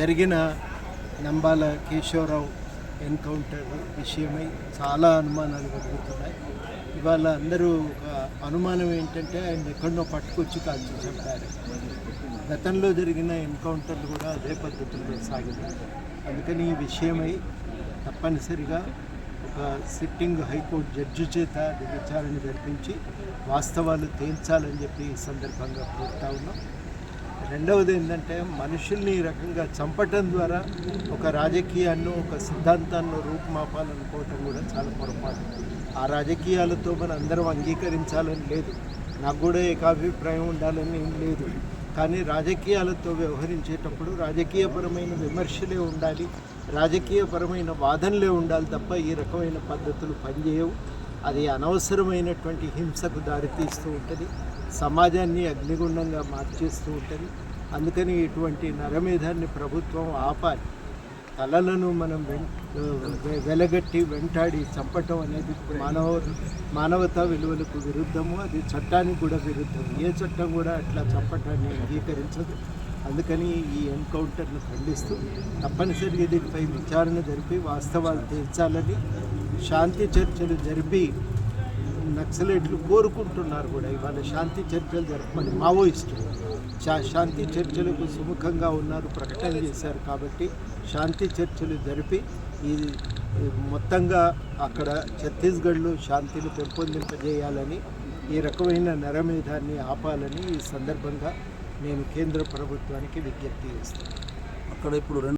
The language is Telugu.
జరిగిన నంబాల కేశవరావు ఎన్కౌంటర్ విషయమై చాలా అనుమానాలు కలుగుతున్నాయి. ఇవాళ అందరూ ఒక అనుమానం ఏంటంటే ఆయన ఎక్కడనో పట్టుకొచ్చి కాల్చి చెప్పారు గతంలో జరిగిన ఎన్కౌంటర్లు కూడా అదే పద్ధతిలో సాగింది అందుకని ఈ విషయమై తప్పనిసరిగా ఒక సిట్టింగ్ హైకోర్టు జడ్జి చేత విచారణ జరిపించి వాస్తవాలు తేల్చాలని చెప్పి ఈ సందర్భంగా కోరుతా ఉన్నాం. రెండవది ఏంటంటే మనుషుల్ని ఈ రకంగా చంపటం ద్వారా ఒక రాజకీయాన్ని ఒక సిద్ధాంతాన్ని రూపుమాపాలనుకోవటం కూడా చాలా పొరపాటు. ఆ రాజకీయాలతో మనం అందరం అంగీకరించాలని లేదు. నాకు కూడా ఏకాభిప్రాయం ఉండాలని ఏం లేదు. కానీ రాజకీయాలతో వ్యవహరించేటప్పుడు రాజకీయపరమైన విమర్శలే ఉండాలి. రాజకీయపరమైన వాదనలే ఉండాలి తప్ప ఈ రకమైన పద్ధతులు పనిచేయవు. అది అనవసరమైనటువంటి హింసకు దారితీస్తూ ఉంటుంది. సమాజాన్ని అగ్నిగుండంగా మార్చేస్తూ ఉంటుంది. అందుకని ఇటువంటి నరమేధాన్ని ప్రభుత్వం ఆపాలి. కళలను మనం వెలగట్టి వెంటాడి చంపటం అనేది మానవ మానవతా విలువలకు విరుద్ధము. అది చట్టానికి కూడా విరుద్ధం ఏ చట్టం కూడా అట్లా చంపటాన్ని అంగీకరించదు. అందుకని ఈ ఎన్కౌంటర్ను ఖండిస్తూ తప్పనిసరిగా దీనిపై విచారణ జరిపి వాస్తవాలు తీర్చాలని శాంతి చర్చలు జరిపి నక్సలైట్లు కోరుకుంటున్నారు కూడా. ఇవాళ శాంతి చర్చలు జరపమని మావోయిస్టులు శాంతి చర్చలకు సుముఖంగా ఉన్నారు ప్రకటన చేశారు కాబట్టి శాంతి చర్చలు జరిపి ఈ మొత్తంగా అక్కడ ఛత్తీస్గఢ్లో శాంతిని పెంపొందింపజేయాలని ఈ రకమైన నరమేధాన్ని ఆపాలని ఈ సందర్భంగా నేను కేంద్ర ప్రభుత్వానికి విజ్ఞప్తి చేస్తాను అక్కడ ఇప్పుడు రెండు